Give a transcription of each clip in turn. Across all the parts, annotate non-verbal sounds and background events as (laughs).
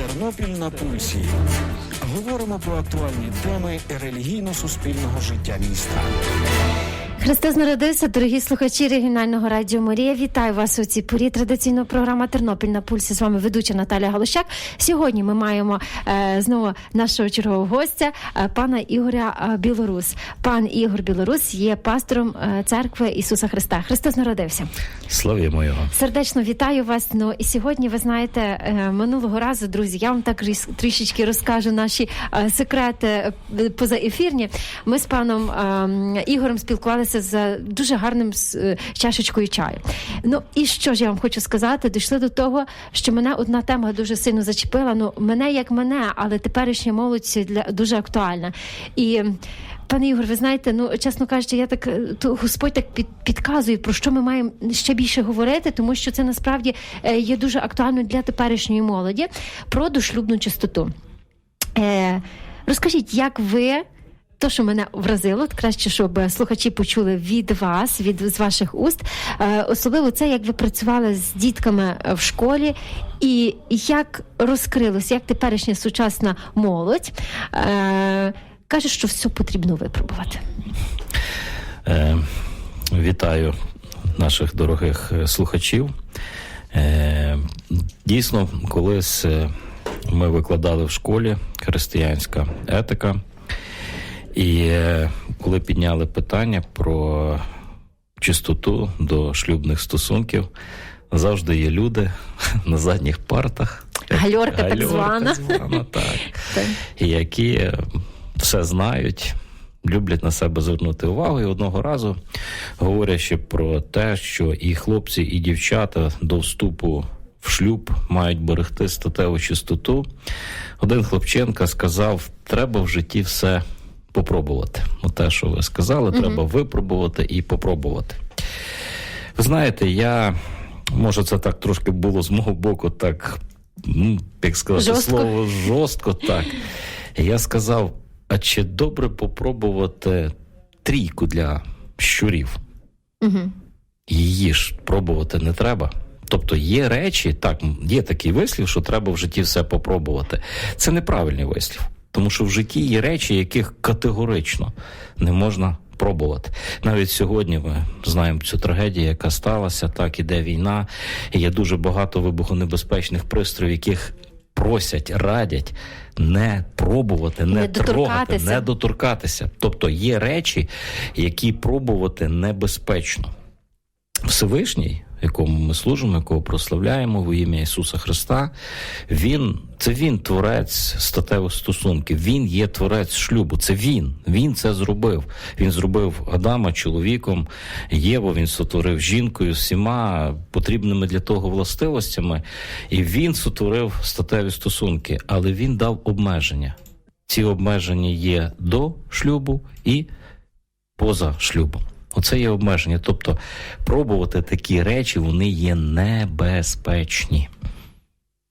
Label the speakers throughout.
Speaker 1: Тернопіль на пульсі. Говоримо про актуальні теми релігійно-суспільного життя міста.
Speaker 2: Христос народився, дорогі слухачі регіонального радіо Марія. Вітаю вас у цій порі. Традиційна програма Тернопіль на пульсі. З вами ведуча Наталя Галущак. Сьогодні ми маємо е, знову нашого чергового гостя, е, пана Ігоря е, Білорус. Пан Ігор Білорус є пастором е, церкви Ісуса Христа. Христос народився.
Speaker 3: Славімо його.
Speaker 2: Сердечно вітаю вас. Ну і сьогодні ви знаєте, е, минулого разу, друзі, я вам так ріс- трішечки розкажу наші е, секрети е, позаефірні. Ми з паном е, Ігорем спілкувалися за дуже гарним е, чашечкою чаю. Ну і що ж я вам хочу сказати? Дійшли до того, що мене одна тема дуже сильно зачепила. Ну мене як мене, але теперішня молодь для дуже актуальна. І Пане Ігор, ви знаєте, ну чесно кажучи, я так е, то Господь так під, підказує, про що ми маємо ще більше говорити, тому що це насправді е, є дуже актуально для теперішньої молоді про дошлюбну чистоту. Е, розкажіть, як ви. То, що мене вразило, краще, щоб слухачі почули від вас, від з ваших уст, е, особливо це, як ви працювали з дітками в школі, і як розкрилось, як теперішня сучасна молодь е, каже, що все потрібно випробувати.
Speaker 3: Е, вітаю наших дорогих е, слухачів. Е, дійсно, колись ми викладали в школі християнська етика, і е, коли підняли питання про чистоту до шлюбних стосунків, завжди є люди (laughs) на задніх партах.
Speaker 2: Гальорка так звана.
Speaker 3: так звана, так. (laughs)
Speaker 2: Так.
Speaker 3: які е, все знають, люблять на себе звернути увагу. І одного разу говорячи про те, що і хлопці, і дівчата до вступу в шлюб мають берегти статеву чистоту, один хлопченка сказав: треба в житті все попробувати. Ну, те, що ви сказали, треба випробувати і попробувати. Ви знаєте, я може це так трошки було з мого боку, так ну, як сказати
Speaker 2: Жорстко.
Speaker 3: слово жорстко, так. Я сказав: а чи добре попробувати трійку для щурів?
Speaker 2: Угу.
Speaker 3: Її ж пробувати не треба. Тобто є речі, так, є такий вислів, що треба в житті все попробувати. Це неправильний вислів. Тому що в житті є речі, яких категорично не можна пробувати. Навіть сьогодні ми знаємо цю трагедію, яка сталася, так іде війна, і є дуже багато вибухонебезпечних пристроїв, яких просять, радять не пробувати, не,
Speaker 2: Не
Speaker 3: трогати, не доторкатися. Тобто є речі, які пробувати небезпечно. Всевишній, якому ми служимо, якого прославляємо в ім'я Ісуса Христа, він це він творець статевих стосунків. Він є творець шлюбу. Це він. Він це зробив. Він зробив Адама чоловіком, Єву він сотворив жінкою всіма потрібними для того властивостями, і він сотворив статеві стосунки, але він дав обмеження. Ці обмеження є до шлюбу і поза шлюбом. Оце є обмеження. Тобто пробувати такі речі вони є небезпечні.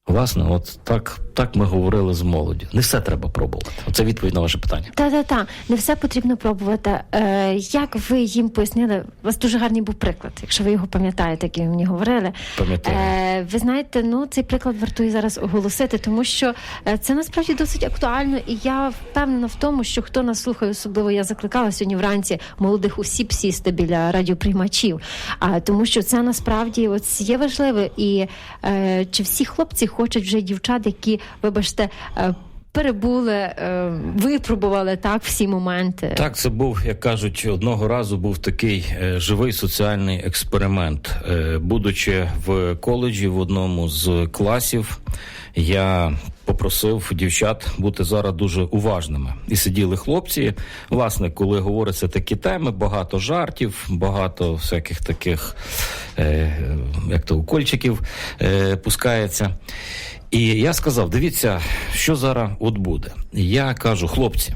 Speaker 3: Власне, от так, так ми говорили з молоддю. Не все треба пробувати. Оце відповідь на ваше питання.
Speaker 2: Та та та не все потрібно пробувати. Е, як ви їм пояснили? У вас дуже гарний був приклад, якщо ви його пам'ятаєте, який ви мені говорили.
Speaker 3: Пам'ятаю.
Speaker 2: Е, ви знаєте, ну цей приклад вартує зараз оголосити, тому що е, це насправді досить актуально, і я впевнена в тому, що хто нас слухає, особливо я закликала сьогодні вранці молодих осіб сісти біля радіоприймачів. А тому, що це насправді от є важливо, і е, чи всі хлопці хочуть вже дівчат, які, вибачте. Перебули, е, випробували так всі моменти.
Speaker 3: Так, це був, як кажуть, одного разу був такий е, живий соціальний експеримент. Е, будучи в коледжі в одному з класів, я попросив дівчат бути зараз дуже уважними. І сиділи хлопці. Власне, коли говоряться такі теми, багато жартів, багато всяких таких, як то укольчиків пускається. І я сказав: дивіться, що зараз от буде. Я кажу, хлопці.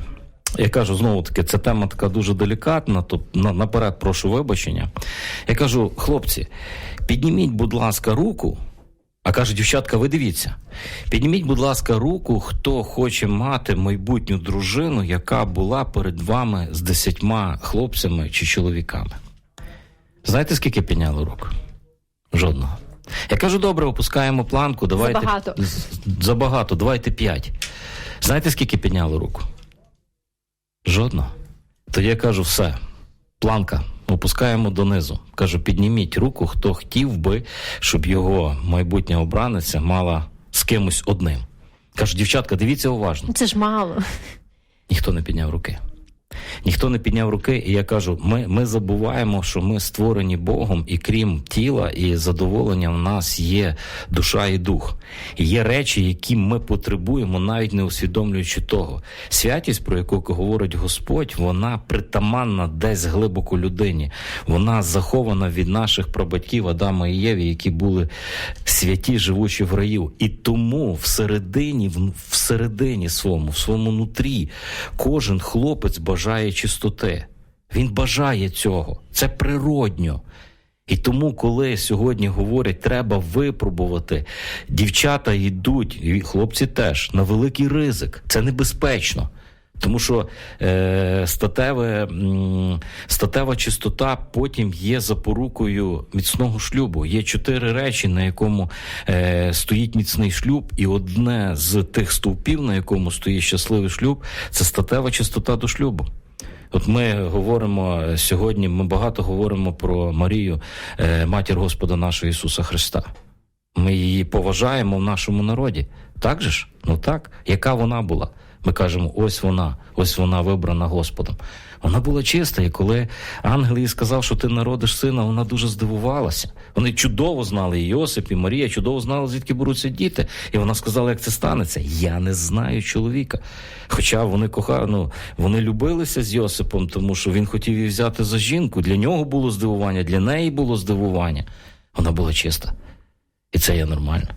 Speaker 3: Я кажу, знову таки, ця тема така дуже делікатна, то на- наперед прошу вибачення. Я кажу, хлопці, підніміть, будь ласка, руку. А каже, дівчатка, ви дивіться, підніміть, будь ласка, руку, хто хоче мати майбутню дружину, яка була перед вами з десятьма хлопцями чи чоловіками. Знаєте, скільки підняли рук? Жодного. Я кажу, добре, опускаємо планку, давайте.
Speaker 2: Забагато.
Speaker 3: Забагато, давайте п'ять. Знаєте, скільки підняли руку? Жодного. Тоді я кажу, все, планка, опускаємо донизу. Кажу, підніміть руку, хто хотів би, щоб його майбутня обраниця мала з кимось одним. Кажу, дівчатка, дивіться уважно.
Speaker 2: Це ж мало.
Speaker 3: Ніхто не підняв руки. Ніхто не підняв руки, і я кажу: ми, ми забуваємо, що ми створені Богом, і крім тіла і задоволення, в нас є душа і дух. І є речі, які ми потребуємо, навіть не усвідомлюючи того. Святість, про яку говорить Господь, вона притаманна десь глибоко людині. Вона захована від наших прабатьків Адама і Єві, які були святі, живучи в раю. І тому всередині, всередині своєму, в своєму нутрі, кожен хлопець бажає чистоти. Він бажає цього. Це природньо. І тому, коли сьогодні говорять, треба випробувати, дівчата йдуть, і хлопці теж на великий ризик. Це небезпечно. Тому що е, статеве, статева чистота потім є запорукою міцного шлюбу. Є чотири речі, на якому е, стоїть міцний шлюб, і одне з тих стовпів, на якому стоїть щасливий шлюб, це статева чистота до шлюбу. От ми говоримо сьогодні, ми багато говоримо про Марію, е, матір Господа нашого Ісуса Христа. Ми її поважаємо в нашому народі. Так же ж? Ну так. Яка вона була? Ми кажемо, ось вона, ось вона вибрана Господом. Вона була чиста, і коли ангел їй сказав, що ти народиш сина, вона дуже здивувалася. Вони чудово знали і Йосип, і Марія, чудово знали, звідки беруться діти. І вона сказала, як це станеться. Я не знаю чоловіка. Хоча вони кохали, ну, вони любилися з Йосипом, тому що він хотів її взяти за жінку. Для нього було здивування, для неї було здивування. Вона була чиста. І це є нормально.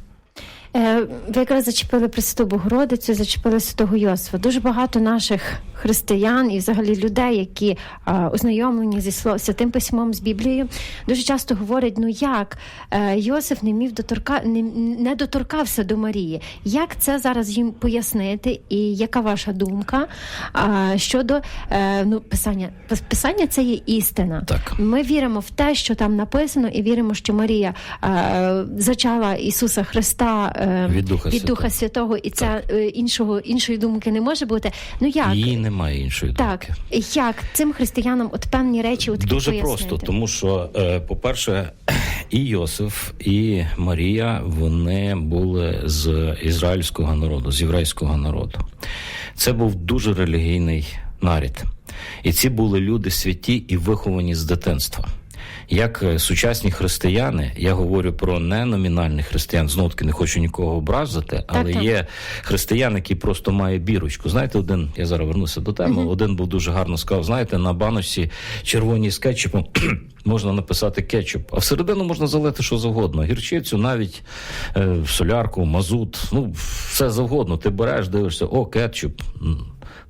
Speaker 2: Е, Ви якраз зачепили Пресвяту Богородицю, зачепили Святого Йосифа. Дуже багато наших християн і взагалі людей, які а, ознайомлені зі святим письмом з Біблією, дуже часто говорять: ну як е, Йосиф не міг доторка не, не доторкався до Марії. Як це зараз їм пояснити? І яка ваша думка а, щодо е, ну, писання? Писання це є істина.
Speaker 3: Так.
Speaker 2: Ми віримо в те, що там написано, і віримо, що Марія е, зачала Ісуса Христа е,
Speaker 3: Від Духа
Speaker 2: від Духа Святого, і це е, іншого іншої думки не може бути. Ну як
Speaker 3: Їй немає іншої
Speaker 2: так,
Speaker 3: думки.
Speaker 2: як цим християнам от певні речі от
Speaker 3: Дуже
Speaker 2: пояснити?
Speaker 3: просто, тому що, е, по-перше, і Йосиф, і Марія вони були з ізраїльського народу, з єврейського народу. Це був дуже релігійний нарід. І ці були люди святі і виховані з дитинства. Як е, сучасні християни, я говорю про неномінальних християн, знову таки не хочу нікого образити, але
Speaker 2: так.
Speaker 3: є християн, які просто мають бірочку. Знаєте, один, я зараз вернуся до теми, один був дуже гарно сказав: знаєте, на баночці червоній з кетчупом (clears throat) можна написати кетчуп, а всередину можна залити що завгодно. Гірчицю, навіть е, солярку, мазут, ну все завгодно. Ти береш, дивишся, о, кетчуп.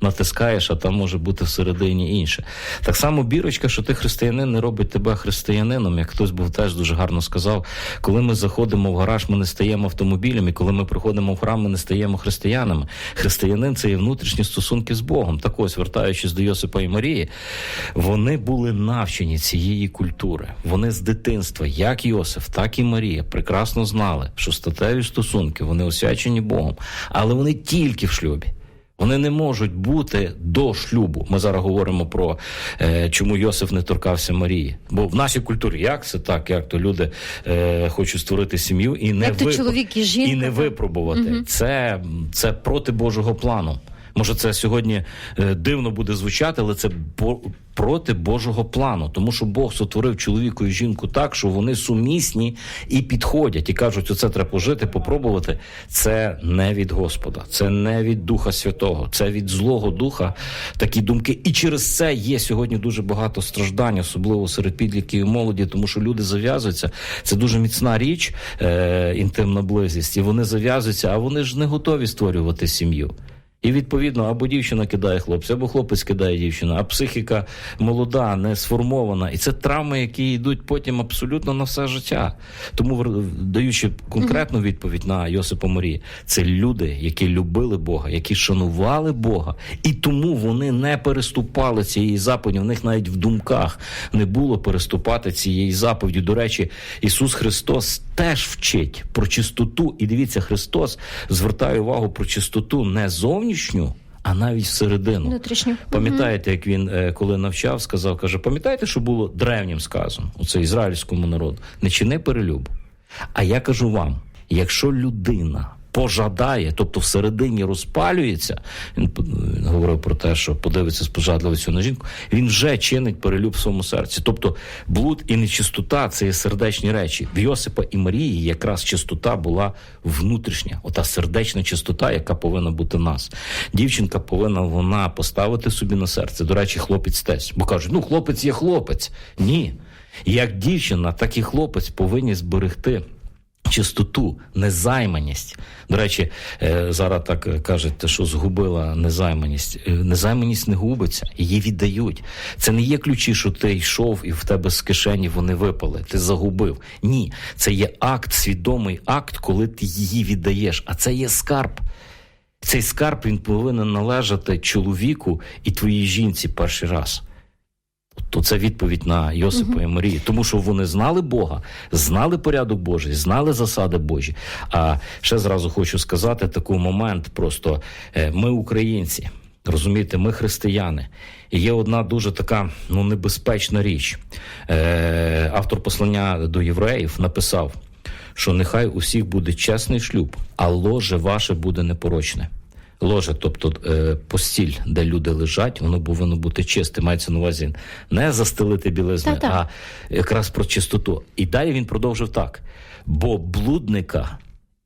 Speaker 3: Натискаєш, а там може бути всередині інше. Так само бірочка, що ти християнин, не робить тебе християнином, як хтось був теж дуже гарно сказав. Коли ми заходимо в гараж, ми не стаємо автомобілем, і коли ми приходимо в храм, ми не стаємо християнами. Християнин це є внутрішні стосунки з Богом. Так ось, вертаючись до Йосипа і Марії, вони були навчені цієї культури. Вони з дитинства, як Йосиф, так і Марія, прекрасно знали, що статеві стосунки вони освячені Богом, але вони тільки в шлюбі. Вони не можуть бути до шлюбу. Ми зараз говоримо про е, чому Йосиф не торкався Марії. Бо в нашій культурі як це так, як то люди е, хочуть створити сім'ю і не
Speaker 2: Як то чоловік і жінка,
Speaker 3: і не
Speaker 2: випробувати.
Speaker 3: випробувати. Це, це проти Божого плану. Може, це сьогодні е, дивно буде звучати, але це проти Божого плану, тому що Бог сотворив чоловіку і жінку так, що вони сумісні і підходять, і кажуть, оце треба пожити, попробувати. Це не від Господа, це не від Духа Святого, це від Злого Духа такі думки. І через це є сьогодні дуже багато страждань, особливо серед підлітків і молоді, тому що люди зав'язуються. Це дуже міцна річ, е, інтимна близість, і вони зав'язуються, а вони ж не готові створювати сім'ю. І відповідно або дівчина кидає хлопця, або хлопець кидає дівчину, а психіка молода, не сформована. І це травми, які йдуть потім абсолютно на все життя. Тому, даючи конкретну відповідь на Йосипа Марії, це люди, які любили Бога, які шанували Бога, і тому вони не переступали цієї заповіді. В них навіть в думках не було переступати цієї заповіді. До речі, Ісус Христос теж вчить про чистоту. І дивіться, Христос звертає увагу про чистоту не зовнішню, а навіть всередину.
Speaker 2: Внутрішню.
Speaker 3: Пам'ятаєте, як він е, коли навчав, сказав, каже: пам'ятаєте, що було древнім сказом у це ізраїльському народу? Не чини перелюб. А я кажу вам: якщо людина пожадає, тобто всередині розпалюється, він, він говорив про те, що подивиться з пожадливістю на жінку, він вже чинить перелюб в своєму серці. Тобто блуд і нечистота це є сердечні речі. В Йосипа і Марії якраз чистота була внутрішня, ота сердечна чистота, яка повинна бути в нас. Дівчинка повинна вона поставити собі на серце. До речі, хлопець теж. Бо кажуть, ну хлопець є хлопець. Ні. Як дівчина, так і хлопець повинні зберегти чистоту, незайманість. До речі, е, зараз так е, кажете, що згубила незайманість. Е, Незайманість не губиться, її віддають. Це не є ключі, що ти йшов і в тебе з кишені вони випали. Ти загубив. Ні, це є акт, свідомий акт, коли ти її віддаєш. А це є скарб. Цей скарб він повинен належати чоловіку і твоїй жінці перший раз. То це відповідь на Йосипа і Марії, тому що вони знали Бога, знали порядок Божий, знали засади Божі. А ще зразу хочу сказати такий момент: просто е, ми українці. Розумієте, ми християни. І є одна дуже така ну, небезпечна річ. Е, автор послання до євреїв написав, що нехай у всіх буде чесний шлюб, а ложе ваше буде непорочне. Ложе, тобто е, постіль, де люди лежать, воно повинно бути чисте. Мається на увазі не застелити білизни, а якраз про чистоту. І далі він продовжив так: бо блудника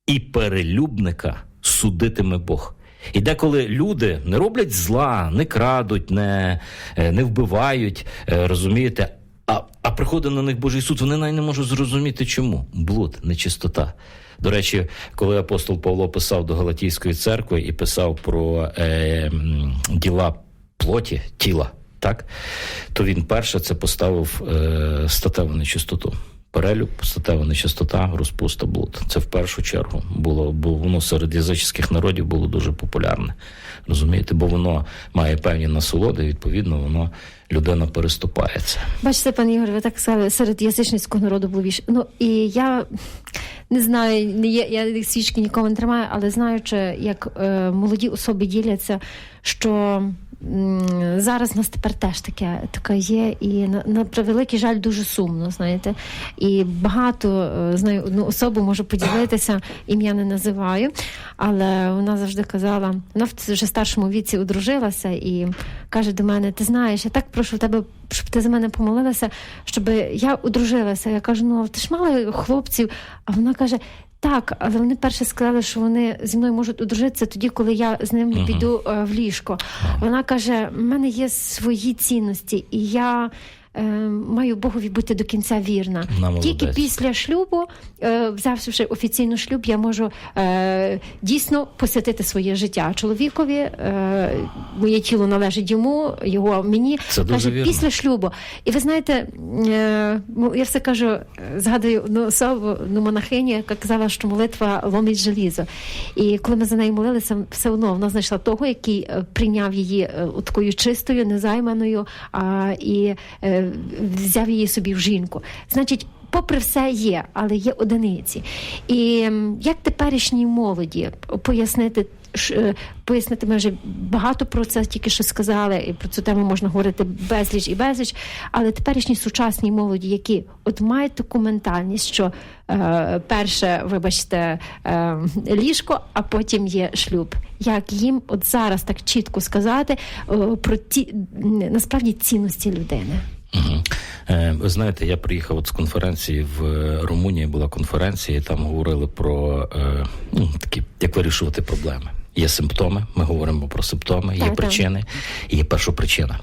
Speaker 3: і перелюбника судитиме Бог. І деколи люди не роблять зла, не крадуть, не, е, не вбивають, е, розумієте. А, а приходить на них Божий суд, вони навіть не можуть зрозуміти, чому блуд, нечистота. До речі, коли апостол Павло писав до Галатійської церкви і писав про е, діла плоті, тіла, так, то він перше це поставив е, статеву нечистоту. Перелюб, статева нечистота, розпуста, блуд. Це в першу чергу було, бо воно серед язичних народів було дуже популярне. Розумієте, бо воно має певні насолоди, відповідно, воно людина переступається.
Speaker 2: Бачите, пане Ігор, ви так сказали, серед язичницького народу був віш. Ну і я не знаю, не є, я свічки нікому не тримаю, але знаючи, як е, молоді особи діляться, що зараз нас тепер теж таке, таке є, і на, на превеликий жаль дуже сумно, знаєте. І багато е, знаю одну особу можу поділитися, ім'я не називаю, але вона завжди казала, вона в вже старшому віці одружилася і каже до мене: Ти знаєш, я так прошу тебе, щоб ти за мене помолилася, щоб я одружилася. Я кажу, ну ти ж мала хлопців. А вона каже. Так, але вони перше сказали, що вони зі мною можуть одружитися тоді, коли я з
Speaker 3: ним
Speaker 2: піду е, в ліжко. Вона каже: в мене є свої цінності, і я маю Богові бути до кінця вірна.
Speaker 3: Вона
Speaker 2: Тільки
Speaker 3: молодець.
Speaker 2: після шлюбу, е, взявши офіційно шлюб, я можу е, дійсно посвятити своє життя чоловікові. Е, моє тіло належить йому, його мені.
Speaker 3: Це дуже
Speaker 2: Каже,
Speaker 3: вірно.
Speaker 2: після шлюбу. І ви знаєте, е, ну, я все кажу, е, згадую одну особу, одну монахиню, яка казала, що молитва ломить желізо. І коли ми за нею молилися, все одно вона знайшла того, який е, прийняв її е, такою чистою, незайманою, а, і е, взяв її собі в жінку. Значить. Попри все є, але є одиниці. І як теперішній молоді пояснити, е, пояснити, ми вже багато про це тільки що сказали, і про цю тему можна говорити безліч і безліч. Але теперішні сучасні молоді, які от мають таку ментальність, що е, перше, вибачте, е, ліжко, а потім є шлюб. Як їм от зараз так чітко сказати е, про ті насправді цінності людини?
Speaker 3: Угу. Е, ви знаєте, я приїхав от з конференції в е, Румунії, була конференція, і там говорили про е, ну, такі, як вирішувати проблеми. Є симптоми, ми говоримо про симптоми, є
Speaker 2: Так,
Speaker 3: причини, і є першопричина.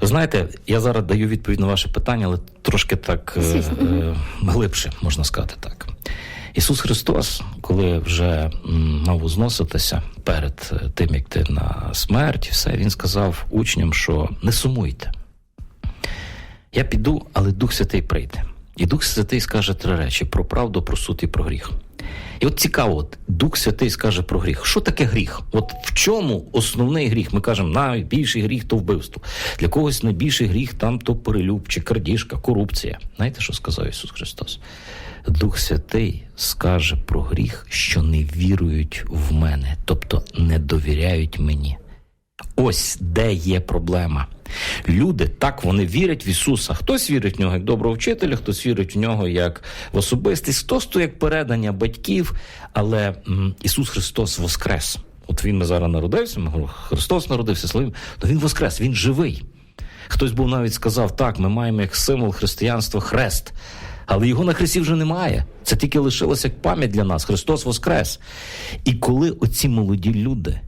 Speaker 3: Ви знаєте, я зараз даю відповідь на ваше питання, але трошки так е, е, глибше, можна сказати так. Ісус Христос, коли вже мав возноситися перед тим, як ти на смерть, все, він сказав учням, що не сумуйте. Я піду, але Дух Святий прийде. І Дух Святий скаже три речі: про правду, про суд і про гріх. І от цікаво, от Дух Святий скаже про гріх. Що таке гріх? От в чому основний гріх? Ми кажемо, найбільший гріх то вбивство. Для когось найбільший гріх там то перелюб, чи крадіжка, корупція. Знаєте, що сказав Ісус Христос? Дух Святий скаже про гріх, що не вірують в мене, тобто не довіряють мені. Ось де є проблема. Люди так вони вірять в Ісуса. Хтось вірить в нього як доброго вчителя, хтось вірить в нього як в особистість, хтось то як передання батьків. Але м, Ісус Христос воскрес. От він ми зараз народився. Ми говоримо, Христос народився, славим, то Він воскрес, Він живий. Хтось був навіть сказав, так, ми маємо як символ християнства хрест. Але його на хресті вже немає. Це тільки лишилося як пам'ять для нас. Христос воскрес. І коли оці молоді люди,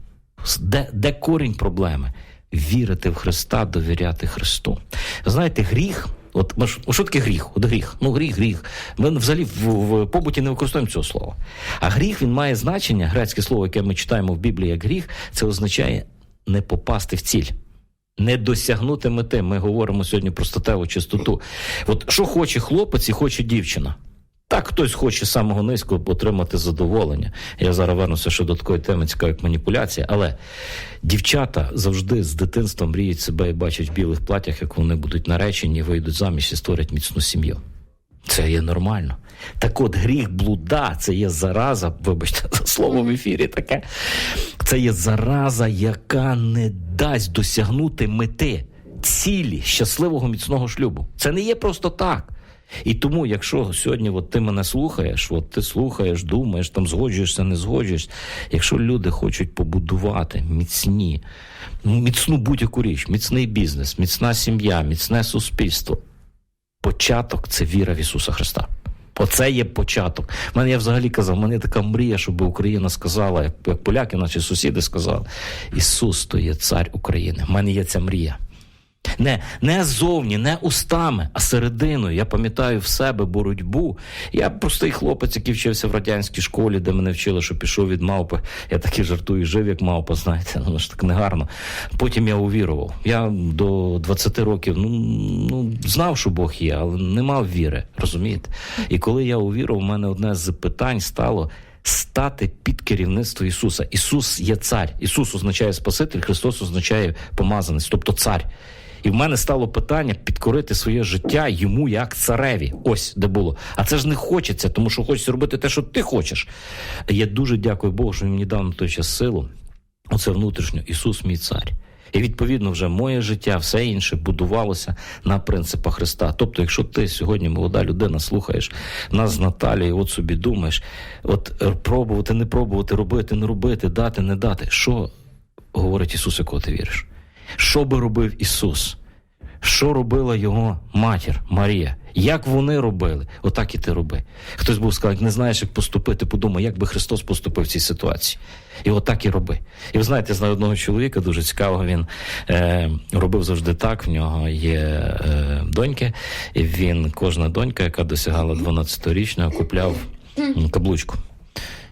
Speaker 3: де, де корінь проблеми? Вірити в Христа, довіряти Христу. Знаєте, гріх. От що таке гріх? От гріх. Ну, гріх, гріх. Ми взагалі в, в побуті не використовуємо цього слова. А гріх він має значення, грецьке слово, яке ми читаємо в Біблії як гріх, це означає не попасти в ціль. Не досягнути мети. Ми говоримо сьогодні про статеву чистоту. От що хоче хлопець і хоче дівчина. Так, хтось хоче самого низького отримати задоволення. Я зараз вернуся ще до такої теми, цікавої як маніпуляція. Але дівчата завжди з дитинства мріють себе і бачать в білих платях, як вони будуть наречені, вийдуть заміж і створять міцну сім'ю. Це є нормально. Так от гріх блуда, це є зараза, вибачте, за слово в ефірі таке. Це є зараза, яка не дасть досягнути мети, цілі щасливого міцного шлюбу. Це не є просто так. І тому, якщо сьогодні от ти мене слухаєш, от ти слухаєш, думаєш, там згоджуєшся, не згоджуєшся. Якщо люди хочуть побудувати міцні, ну, міцну будь-яку річ, міцний бізнес, міцна сім'я, міцне суспільство, початок це віра в Ісуса Христа. Оце є початок. У мене я взагалі казав, мене така мрія, щоб Україна сказала, як поляки, наші сусіди сказали, Ісус то є цар України. У мене є ця мрія. Не, не ззовні, не устами, а серединою. Я пам'ятаю в себе боротьбу. Я простий хлопець, який вчився в радянській школі, де мене вчили, що пішов від мавпи. Я таки жартую, жив як мавпа, знаєте, ну ж так негарно. Потім я увірував. Я до 20 років ну, ну, знав, що Бог є, але не мав віри, розумієте? І коли я увірував, у мене одне з питань стало. Стати під керівництво Ісуса. Ісус є цар. Ісус означає Спаситель, Христос означає помазанець, тобто цар. І в мене стало питання підкорити своє життя йому як цареві. Ось де було. А це ж не хочеться, тому що хочеться робити те, що ти хочеш. Я дуже дякую Богу, що він мені дав на той час силу. Оце внутрішньо. Ісус мій цар. І відповідно вже моє життя, все інше будувалося на принципах Христа. Тобто, якщо ти сьогодні молода людина слухаєш нас з Наталією, от собі думаєш, от е, пробувати, не пробувати, робити, не робити, дати, не дати. Що говорить Ісус, якого ти віриш? Що би робив Ісус? Що робила його матір Марія? Як вони робили? Отак і ти роби. Хтось був сказав, не знаєш, як поступити, подумай, як би Христос поступив в цій ситуації. І отак і роби. І ви знаєте, знаю одного чоловіка, дуже цікавого, він е, робив завжди так. В нього є е, доньки, і він, кожна донька, яка досягала 12-річного, купляв каблучку.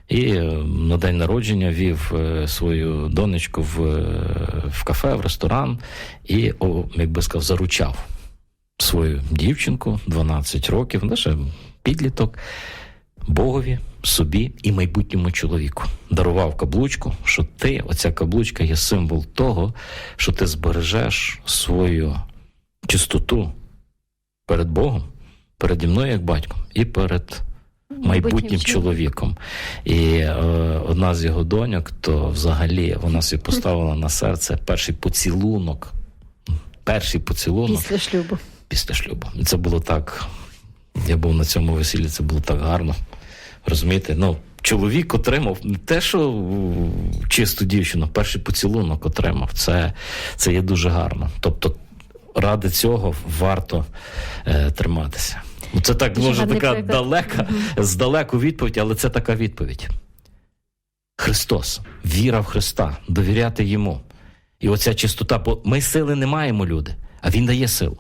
Speaker 3: І е, на день народження вів е, свою донечку в, е, в кафе, в ресторан і, о, як би сказав, заручав свою дівчинку 12 років, ну, підліток, Богові, собі і майбутньому чоловіку. Дарував каблучку, що ти, оця каблучка, є символ того, що ти збережеш свою чистоту перед Богом, переді мною як батьком, і перед майбутнім чоловіком. І е, одна з його доньок, то взагалі вона собі поставила на серце перший поцілунок. Перший поцілунок
Speaker 2: Після шлюбу.
Speaker 3: після шлюбу. І це було так. Я був на цьому весіллі, це було так гарно. Розумієте? Ну, чоловік отримав не те, що чисту дівчину, перший поцілунок отримав. Це, це є дуже гарно. Тобто, ради цього варто е, триматися. Ну, Це так
Speaker 2: Дуже
Speaker 3: може така
Speaker 2: приклад.
Speaker 3: далека, здалеку відповідь, але це така відповідь. Христос, віра в Христа, довіряти йому. І оця чистота, бо ми сили не маємо, люди, а Він дає силу.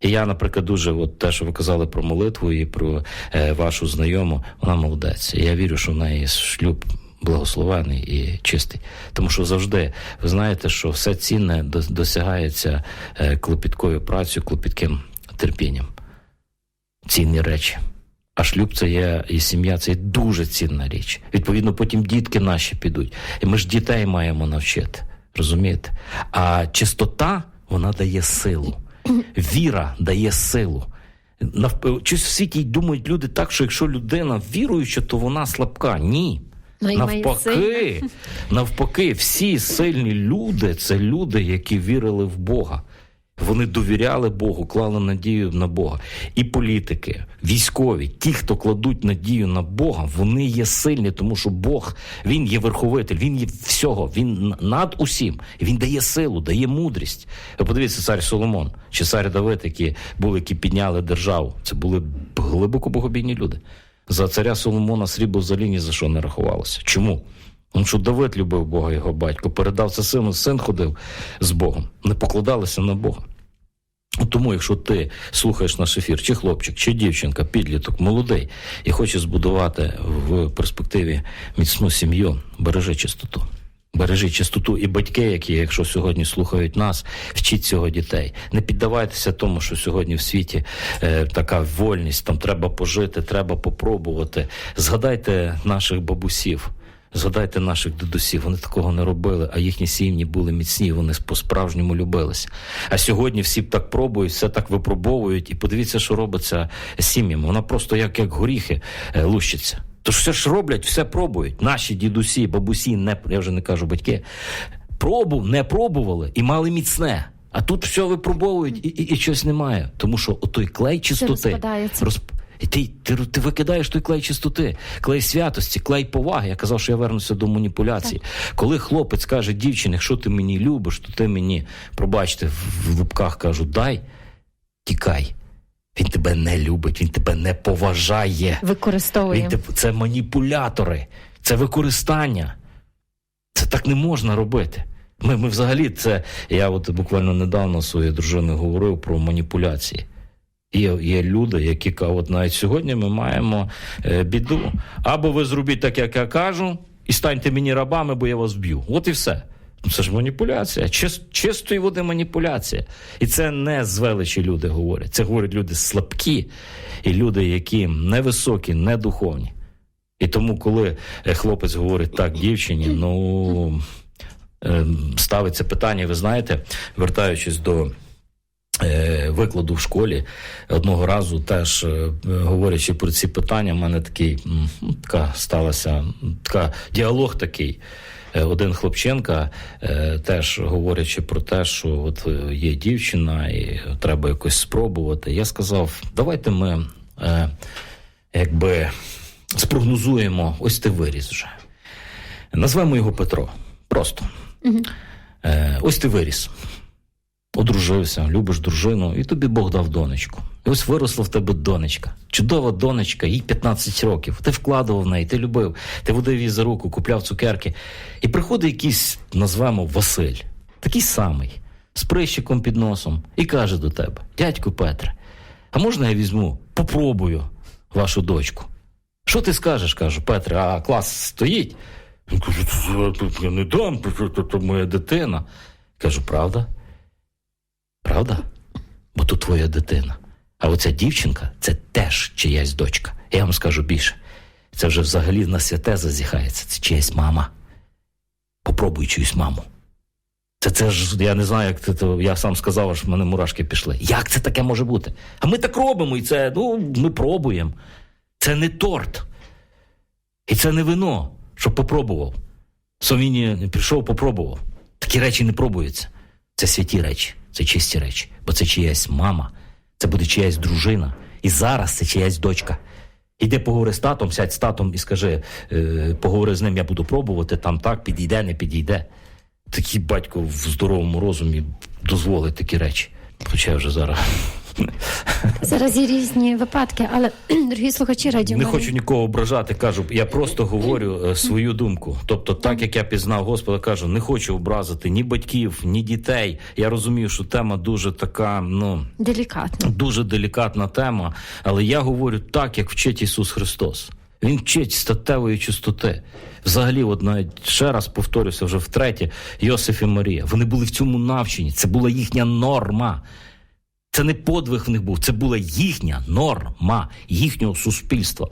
Speaker 3: І я, наприклад, дуже, от те, що ви казали про молитву і про е, вашу знайому, вона молодець. І я вірю, що в неї шлюб благословений і чистий. Тому що завжди ви знаєте, що все цінне досягається е, клопіткою працею, клопітким терпінням. Цінні речі. А шлюб це є і сім'я це є дуже цінна річ. Відповідно, потім дітки наші підуть. І ми ж дітей маємо навчити. Розумієте? А чистота вона дає силу. Віра дає силу. Навп... Щось в світі думають люди так, що якщо людина віруюча, то вона слабка. Ні.
Speaker 2: Ну,
Speaker 3: Навпаки, навпаки, всі сильні люди це люди, які вірили в Бога. Вони довіряли Богу, клали надію на Бога. І політики, військові, ті, хто кладуть надію на Бога, вони є сильні, тому що Бог він є верховитель, він є всього, він над усім. Він дає силу, дає мудрість. Ви подивіться, цар Соломон чи цар Давид, які були, які підняли державу. Це були глибоко богобійні люди. За царя Соломона срібло взагалі ні за що не рахувалося. Чому? Тому що Давид любив Бога, його батько, передав це сину, син ходив з Богом, не покладалися на Бога. Тому, якщо ти слухаєш наш ефір, чи хлопчик, чи дівчинка, підліток, молодий, і хоче збудувати в перспективі міцну сім'ю, бережи чистоту. Бережи чистоту і батьки, які, якщо сьогодні слухають нас, вчіть цього дітей. Не піддавайтеся тому, що сьогодні в світі е, така вольність, там треба пожити, треба попробувати. Згадайте наших бабусів. Згадайте наших дідусів, вони такого не робили, а їхні сім'ї були міцні, вони по-справжньому любилися. А сьогодні всі так пробують, все так випробовують, і подивіться, що робиться з сім'ями. Вона просто як, як горіхи е, лущиться. Тож все ж роблять, все пробують. Наші дідусі, бабусі, не я вже не кажу батьки, пробу не пробували і мали міцне. А тут все випробовують і, і, і щось немає. Тому що отой клей чистоти розп... І ти, ти, ти викидаєш той клей чистоти, клей святості, клей поваги. Я казав, що я вернуся до маніпуляції. Коли хлопець каже дівчині, якщо ти мені любиш, то ти мені, пробачте, в, в лапках кажу, дай, тікай. Він тебе не любить, він тебе не поважає.
Speaker 2: Використовує.
Speaker 3: Він це маніпулятори, це використання. Це так не можна робити. Ми, ми взагалі це. Я от буквально недавно своєю дружиною говорив про маніпуляції. Є, є люди, які от навіть сьогодні ми маємо е, біду. Або ви зробіть так, як я кажу, і станьте мені рабами, бо я вас вб'ю. От і все. Ну, Це ж маніпуляція, Чис, чистої води маніпуляція. І це не з величі люди говорять. Це говорять люди слабкі і люди, які невисокі, не духовні. І тому, коли е, хлопець говорить так дівчині, ну е, ставиться питання, ви знаєте, вертаючись до викладу в школі, одного разу теж е, говорячи про ці питання, в мене такий ну, така сталася така діалог такий. Е, Один хлопченка, е, теж говорячи про те, що от е, є дівчина, і треба якось спробувати. Я сказав: давайте ми е, якби спрогнозуємо, ось ти виріс вже. Назвемо його Петро. Просто. Е, ось ти виріс. Одружився, любиш дружину, і тобі Бог дав донечку. І ось виросла в тебе донечка. Чудова донечка, їй 15 років. Ти вкладував в неї, ти любив, ти водив її за руку, купляв цукерки. І приходить якийсь, назвемо Василь, такий самий, з прищиком під носом, і каже до тебе: дядько Петре, а можна я візьму, попробую вашу дочку? Що ти скажеш? кажу, Петре, а клас стоїть. Він каже, «Це я не дам, це моя дитина. Кажу, правда? Правда? Бо то твоя дитина. А оця дівчинка це теж чиясь дочка. Я вам скажу більше. Це вже взагалі на святе зазіхається. Це чиясь мама. Попробуй чиюсь маму. Це, це ж я не знаю, як це, то я сам сказав, аж в мене мурашки пішли. Як це таке може бути? А ми так робимо, і це, ну, ми пробуємо. Це не торт. І це не вино, щоб попробував. Совіні прийшов, попробував. Такі речі не пробуються. Це святі речі, це чисті речі. Бо це чиясь мама, це буде чиясь дружина. І зараз це чиясь дочка. Іди поговори з татом, сядь з татом і скажи, е, поговори з ним, я буду пробувати, там так, підійде, не підійде. Такий батько в здоровому розумі дозволить такі речі. Хоча вже зараз
Speaker 2: Зараз є різні випадки, але дорогі слухачі радіо
Speaker 3: не хочу нікого ображати. Кажу, я просто говорю е, свою думку. Тобто, так як я пізнав Господа, кажу, не хочу образити ні батьків, ні дітей. Я розумію, що тема дуже така, ну
Speaker 2: делікатно.
Speaker 3: дуже делікатна тема, але я говорю так, як вчить Ісус Христос. Він вчить статевої чистоти. Взагалі, от навіть ще раз повторюся, вже втретє, Йосиф і Марія. Вони були в цьому навчені. Це була їхня норма. Це не подвиг в них був, це була їхня норма їхнього суспільства.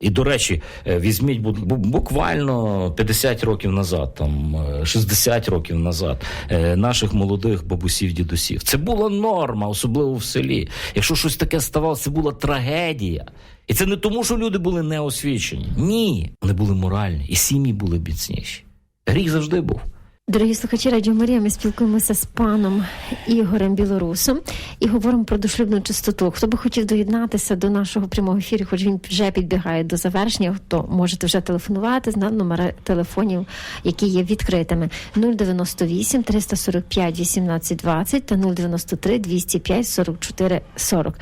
Speaker 3: І, до речі, е, візьміть бу- бу- буквально 50 років назад, там е, 60 років назад, е, наших молодих бабусів, дідусів. Це була норма, особливо в селі. Якщо щось таке ставалося, це була трагедія. І це не тому, що люди були неосвічені. Ні, вони були моральні, і сім'ї були міцніші. Гріх завжди був.
Speaker 2: Дорогі слухачі Радіо Марія, ми спілкуємося з паном Ігорем Білорусом і говоримо про дошлюбну чистоту. Хто би хотів доєднатися до нашого прямого ефіру, хоч він вже підбігає до завершення, то можете вже телефонувати на номери телефонів, які є відкритими 098 345 18 20 та 093 205 44 40.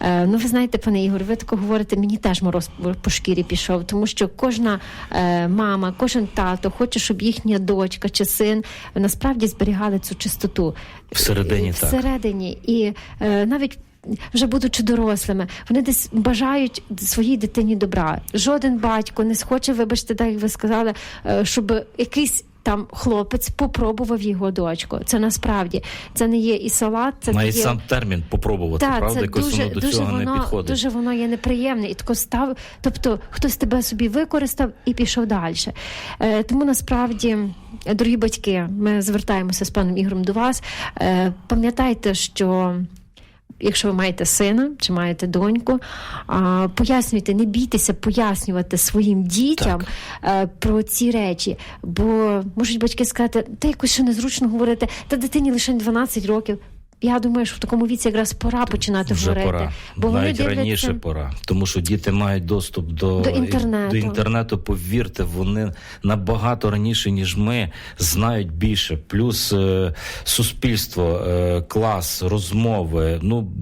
Speaker 2: Е, ну, ви знаєте, пане Ігор, ви тако говорите, мені теж мороз по шкірі пішов, тому що кожна е, мама, кожен тато хоче, щоб їхня дочка чи син насправді зберігали цю чистоту
Speaker 3: Всередині
Speaker 2: всередині.
Speaker 3: так.
Speaker 2: І е, навіть. Вже будучи дорослими, вони десь бажають своїй дитині добра. Жоден батько не схоче, вибачте, так як ви сказали, е, щоб якийсь там хлопець попробував його дочку. Це насправді це не є і салат, це не
Speaker 3: Навіть
Speaker 2: є
Speaker 3: сам термін попробувати,
Speaker 2: так,
Speaker 3: правда,
Speaker 2: це
Speaker 3: якось
Speaker 2: дуже,
Speaker 3: воно до
Speaker 2: дуже
Speaker 3: цього
Speaker 2: воно,
Speaker 3: не підходить.
Speaker 2: Дуже воно є неприємне і тако став. Тобто хтось тебе собі використав і пішов далі. Е, тому насправді, дорогі батьки, ми звертаємося з паном Ігорем до вас. Е, пам'ятайте, що. Якщо ви маєте сина чи маєте доньку, пояснюйте, не бійтеся пояснювати своїм дітям так. про ці речі, бо можуть батьки сказати, та якось ще незручно говорити, та дитині лише 12 років. Я думаю, що в такому віці якраз пора починати
Speaker 3: Вже
Speaker 2: говорити.
Speaker 3: пора.
Speaker 2: Бо вони
Speaker 3: Навіть
Speaker 2: дивляться...
Speaker 3: раніше пора. Тому що діти мають доступ до,
Speaker 2: До інтернету.
Speaker 3: до інтернету. Повірте, вони набагато раніше, ніж ми, знають більше. Плюс е, суспільство, е, клас, розмови. Ну.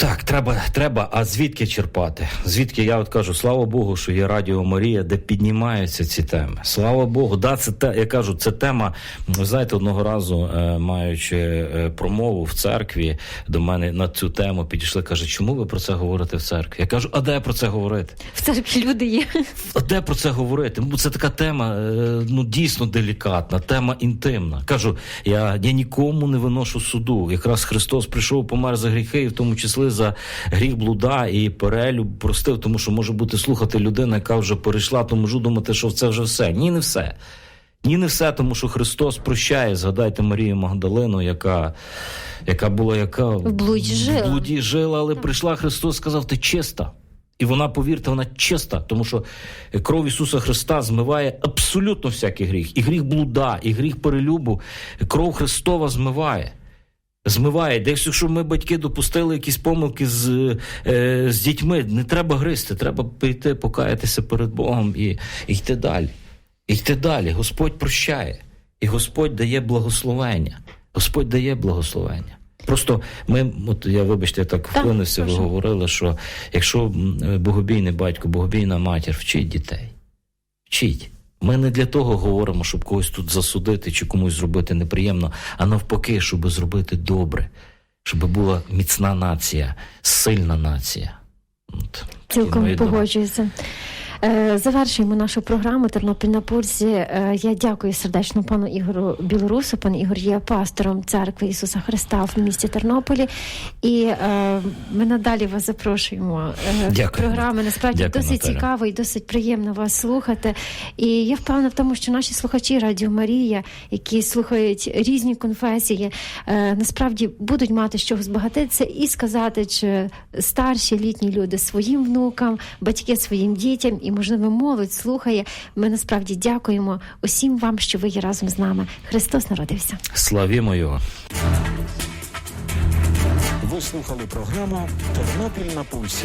Speaker 3: Так, треба, треба. А звідки черпати? Звідки я от кажу, слава Богу, що є Радіо Марія, де піднімаються ці теми. Слава Богу, да, це те, я кажу, це тема. Ви знаєте, одного разу, е, маючи е, промову в церкві, до мене на цю тему підійшли. каже, чому ви про це говорите в церкві? Я кажу, а де про це говорити?
Speaker 2: В церкві люди є.
Speaker 3: А де про це говорити? Це така тема, е, ну дійсно делікатна, тема інтимна. Кажу, я, я нікому не виношу суду. Якраз Христос прийшов, помер за гріхи, і в тому числі за гріх блуда і перелюб простив, тому що може бути слухати людина, яка вже перейшла, то можу думати, що це вже все. Ні, не все. Ні, не все, тому що Христос прощає. Згадайте Марію Магдалину, яка, яка була яка
Speaker 2: В блуді жила.
Speaker 3: в блуді жила, але прийшла Христос, сказав, ти чиста. І вона, повірте, вона чиста, тому що кров Ісуса Христа змиває абсолютно всякий гріх. І гріх блуда, і гріх перелюбу. Кров Христова змиває. Змиває. Десь, якщо ми батьки допустили якісь помилки з, е, з дітьми, не треба гризти, треба прийти, покаятися перед Богом і, і йти далі. І йти далі. Господь прощає. І Господь дає благословення. Господь дає благословення. Просто ми, от я вибачте, я так вклинився, ви говорили, що якщо богобійний батько, богобійна матір вчить дітей, вчіть. Ми не для того говоримо, щоб когось тут засудити чи комусь зробити неприємно, а навпаки, щоб зробити добре, щоб була міцна нація, сильна нація. От,
Speaker 2: Цілком погоджуюся. Е, Завершуємо нашу програму Тернопіль на пульсі. Е, Я дякую сердечно пану Ігору Білорусу. Пан Ігор є пастором церкви Ісуса Христа в місті Тернополі. І е, ми надалі вас запрошуємо.
Speaker 3: Дякую.
Speaker 2: Програми насправді
Speaker 3: Дякую,
Speaker 2: досить
Speaker 3: Наталя.
Speaker 2: цікаво і досить приємно вас слухати. І я впевнена в тому, що наші слухачі Радіо Марія, які слухають різні конфесії, насправді будуть мати з чого збагатитися і сказати, чи старші літні люди своїм внукам, батьки своїм дітям, і можливо молодь слухає. Ми насправді дякуємо усім вам, що ви є разом з нами. Христос народився.
Speaker 3: Славімо його.
Speaker 1: Ви слухали програму Тернопіль на пульсі.